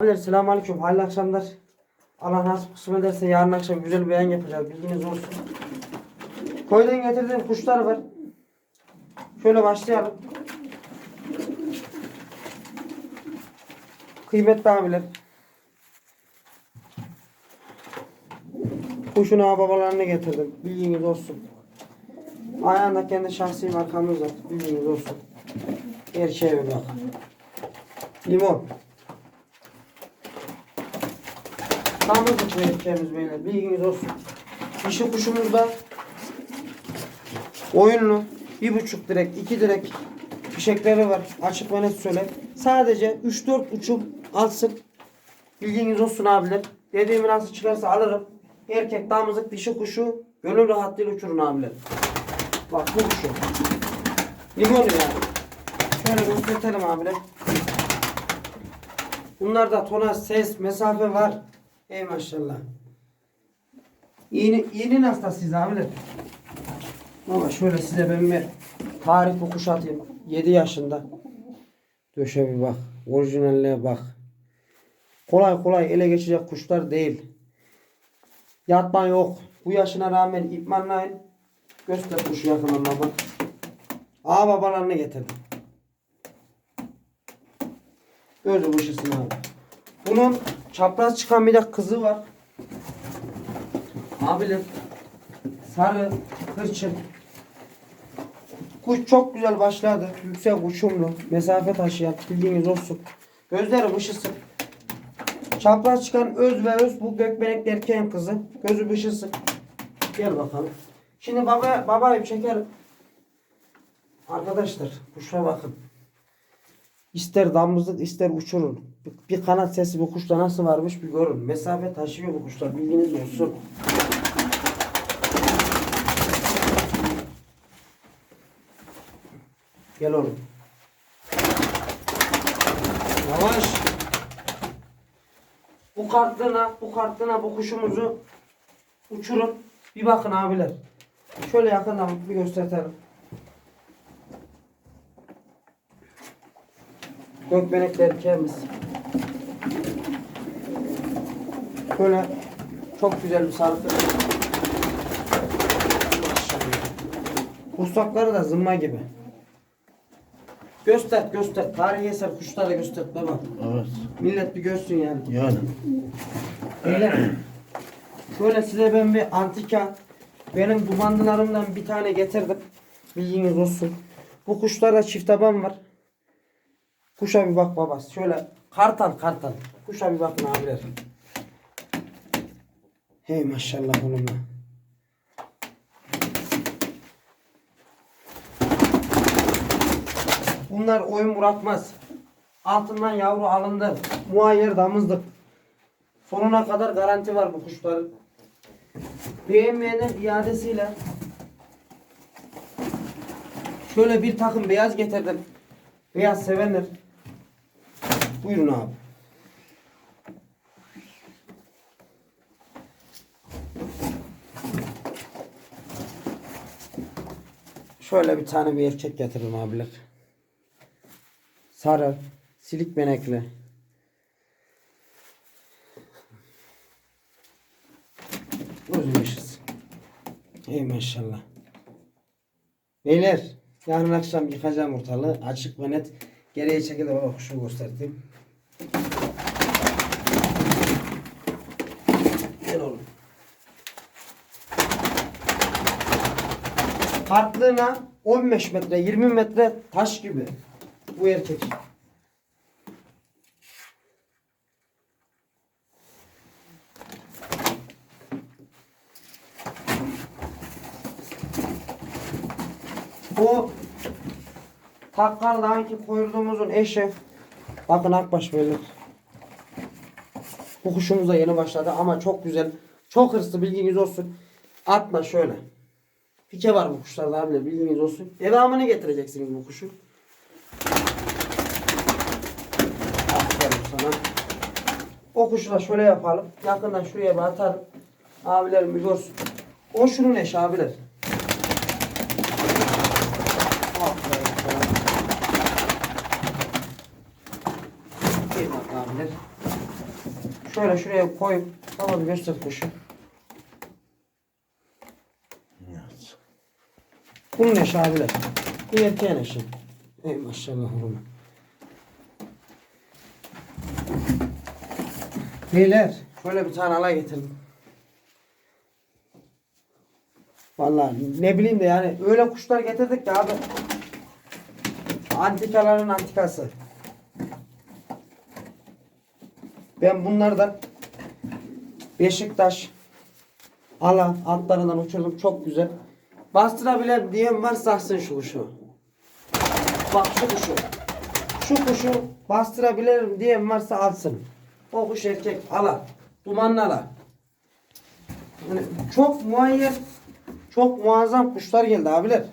Abiler selamünaleyküm. Hayırlı akşamlar. Allah nasip kısmet ederse yarın akşam güzel bir yayın yapacağız. Bilginiz olsun. Koydan getirdiğim kuşlar var. Şöyle başlayalım. Kıymetli abiler. Kuşun babalarını getirdim. Bilginiz olsun. Ayağında kendi şahsi markamız var. Bilginiz olsun. Erkeğe bir bak. Limon. Tamamdır bu erkeğimiz beyler. Bilginiz olsun. Dişi kuşumuzda oyunlu. Bir buçuk direk, iki direk fişekleri var. Açık ve net söyle. Sadece 3-4 uçum alsın. Bilginiz olsun abiler. Dediğimi nasıl çıkarsa alırım. Erkek damızlık dişi kuşu gönül rahatlığıyla uçurun abiler. Bak bu kuşu. Limon yani. Şöyle gösterelim abiler. Bunlarda tonaj, ses, mesafe var. Ey maşallah. Yeni, yeni hastasıyız abiler. Ama şöyle size ben bir tarih bu kuş atayım. 7 yaşında. Döşe bir bak. Orijinalliğe bak. Kolay kolay ele geçecek kuşlar değil. Yatma yok. Bu yaşına rağmen ipmanlayın. Göster kuşu yakından baba. Ağa babalarını getirdim. Gözü buşusun abi. Bunun çapraz çıkan bir de kızı var. Abiler sarı hırçın. Kuş çok güzel başladı. Yüksek uçumlu. Mesafe taşıyan bildiğiniz olsun. Gözleri bışısın. Çapraz çıkan öz ve öz bu gökbenekli erkeğin kızı. Gözü bışısın. Gel bakalım. Şimdi baba babayı çekelim. Arkadaşlar kuşa bakın. İster damızlık ister uçurun. Bir, kanat sesi bu kuşta nasıl varmış bir görün. Mesafe taşıyor bu kuşlar bilginiz olsun. Gel oğlum. Yavaş. Bu kartlığına, bu kartlığına bu kuşumuzu uçurun. Bir bakın abiler. Şöyle yakından bir gösterelim. Gökbenekli erkeğimiz. Böyle çok güzel bir sarkı. Kusakları da zımma gibi. Göster göster. Tarihi eser kuşları göster baba. Evet. Millet bir görsün yani. Yani. Beyler. Şöyle size ben bir antika benim dumanlılarımdan bir tane getirdim. Bilginiz olsun. Bu kuşlarda çift taban var. Kuşa bir bak baba. Şöyle kartal kartal. Kuşa bir bakın abiler. Hey maşallah oğlum ya. Bunlar oyun bırakmaz. Altından yavru alındı. Muayyer damızlık. Sonuna kadar garanti var bu kuşların. Beğenmeyenler iadesiyle şöyle bir takım beyaz getirdim. Beyaz sevenler. Buyurun abi. Şöyle bir tane bir erkek getirdim abiler. Sarı, silik benekli. Uzunmuşuz. Ey maşallah. Beyler yarın akşam yıkacağım ortalığı. Açık ve net. Geriye çekildi baba kuşu gösterdim. Gel oğlum. Farklığına 15 metre 20 metre taş gibi bu erkek. Bu Takkal'dan ki koyduğumuzun eşi. Bakın Akbaş böyle. Bu kuşumuz da yeni başladı ama çok güzel. Çok hırslı bilginiz olsun. Atma şöyle. Pike var bu kuşlarda abiler bilginiz olsun. Devamını getireceksiniz bu kuşun. Aferin sana. O kuşu da şöyle yapalım. Yakından şuraya bir atalım. Abilerim bir görsün. O şunun eşi abiler. Aferin abiler. Şöyle şuraya koyup göster kuşu. Evet. Bunun eşi abiler. Bu erkeğin eşi. Ey maşallah oğlum. Beyler şöyle bir tane alay getirdim. Vallahi ne bileyim de yani öyle kuşlar getirdik ki abi. Antikaların antikası. Ben bunlardan Beşiktaş Ala altlarından uçurdum çok güzel. Bastırabilen diyen varsa alsın şu kuşu. Bak şu kuşu. Şu kuşu bastırabilirim diyen varsa alsın. O kuş erkek ala. Dumanlı ala. Yani çok muayyen, çok muazzam kuşlar geldi abiler.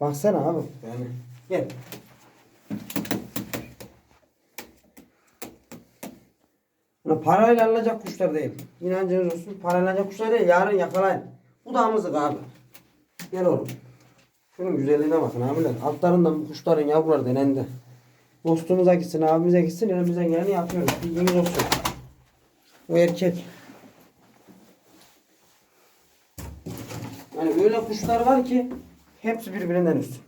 Baksana abi. Yani gel. Parayla alınacak kuşlar değil. İnancınız olsun. Parayla alınacak kuşlar değil. Yarın yakalayın. Bu da amızık abi. Gel oğlum. Şunun güzelliğine bakın abiler. Altlarından bu kuşların yavruları denendi. Dostumuza gitsin, abimize gitsin. Elimizden geleni yapıyoruz. Bilginiz olsun. O erkek. Yani öyle kuşlar var ki hepsi birbirinden üstün.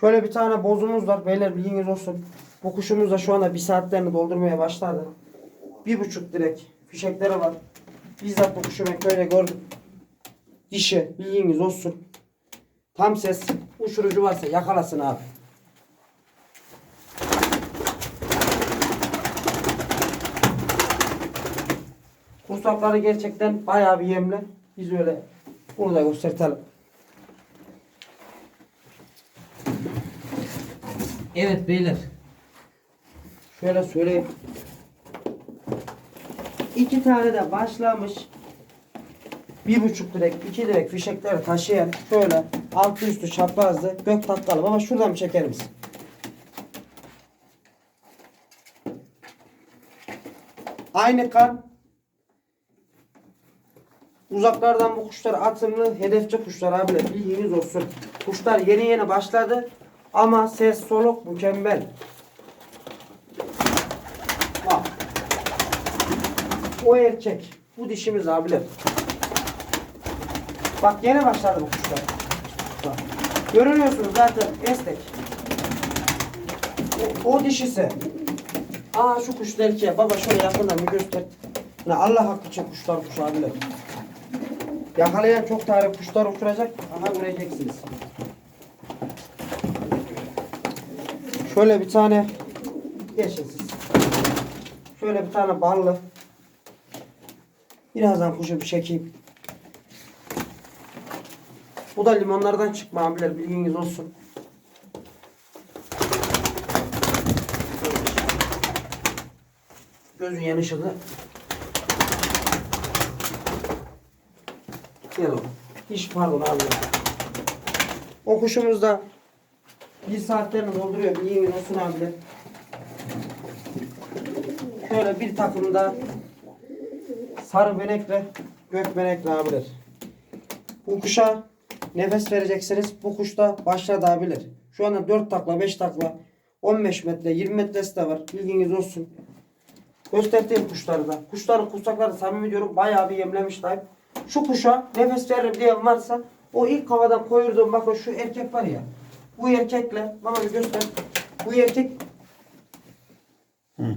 Şöyle bir tane bozumuz var. Beyler bilginiz olsun. Bu kuşumuz da şu anda bir saatlerini doldurmaya başladı. Bir buçuk direk fişekleri var. Bizzat bu kuşu ben köyde gördüm. Dişi bilginiz olsun. Tam ses uçurucu varsa yakalasın abi. Kursakları gerçekten bayağı bir yemli. Biz öyle bunu da göstertelim. Evet beyler. Şöyle söyleyeyim. İki tane de başlamış. Bir buçuk direk, iki direk fişekleri taşıyan şöyle altı üstü çaprazlı gök tatlı ama şuradan bir çeker? Aynı kan uzaklardan bu kuşlar atımlı hedefçi kuşlar abiler bilginiz olsun. Kuşlar yeni yeni başladı ama ses soluk mükemmel. Bak. O erkek. Bu dişimiz abiler. Bak yeni başladı bu kuşlar. Bak. Görünüyorsunuz zaten esnek. O, o dişisi. Aa şu kuş erkeğe. Baba şöyle yakından bir göster. Ne Allah hakkı için kuşlar kuş abiler. Yakalayan çok tarih kuşlar uçuracak. Aha göreceksiniz. Şöyle bir tane geçin siz. Şöyle bir tane ballı. Birazdan kuşu bir çekeyim. Bu da limonlardan çıkma abiler bilginiz olsun. Gözün yanışıklı. Gel oğlum. Hiç pardon abi. O kuşumuz da bir saatlerini dolduruyor. Bilginiz olsun abiler. Şöyle bir takımda sarı benekle gök benekle abiler. Bu kuşa nefes vereceksiniz. Bu kuşta başladı abiler. Şu anda 4 takla 5 takla 15 metre 20 metresi de var. Bilginiz olsun. Gösterdiğim kuşları da. Kuşların kursakları samimi diyorum bayağı bir yemlemişler. Şu kuşa nefes veririm diyen varsa o ilk havadan koyurduğum bakın şu erkek var ya. Bu erkekle bana bir göster. Bu erkek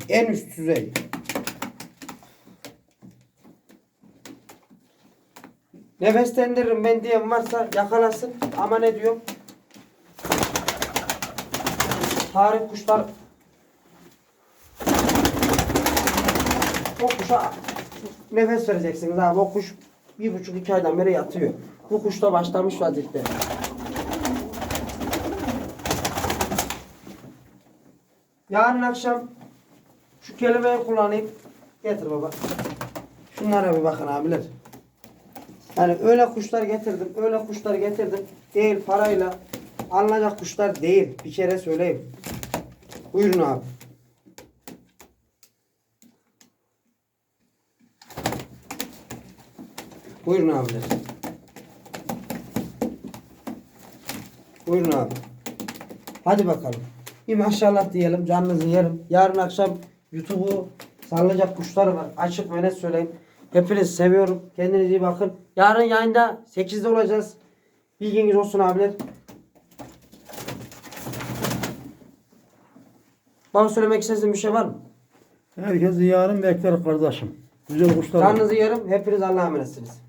en üst düzey. Nefeslendiririm ben diyen varsa yakalasın. Ama ne diyorum? Tarih kuşlar o kuşa nefes vereceksiniz abi. O kuş bir buçuk iki aydan beri yatıyor. Bu kuş da başlamış vaziyette. Yarın akşam şu kelimeyi kullanayım. Getir baba. Şunlara bir bakın abiler. Yani öyle kuşlar getirdim, öyle kuşlar getirdim. Değil parayla alınacak kuşlar değil. Bir kere söyleyeyim. Buyurun abi. Buyurun abiler. Buyurun abi. Hadi bakalım. Bir maşallah diyelim. Canınızı yerim. Yarın akşam YouTube'u Sallayacak kuşları var. Açık ve net söyleyeyim. Hepinizi seviyorum. Kendinize iyi bakın. Yarın yayında 8'de olacağız. Bilginiz olsun abiler. Bana söylemek istediğiniz bir şey var mı? Herkesi yarın bekler kardeşim. Güzel kuşlar. Canınızı yerim. Hepiniz Allah'a emanetsiniz.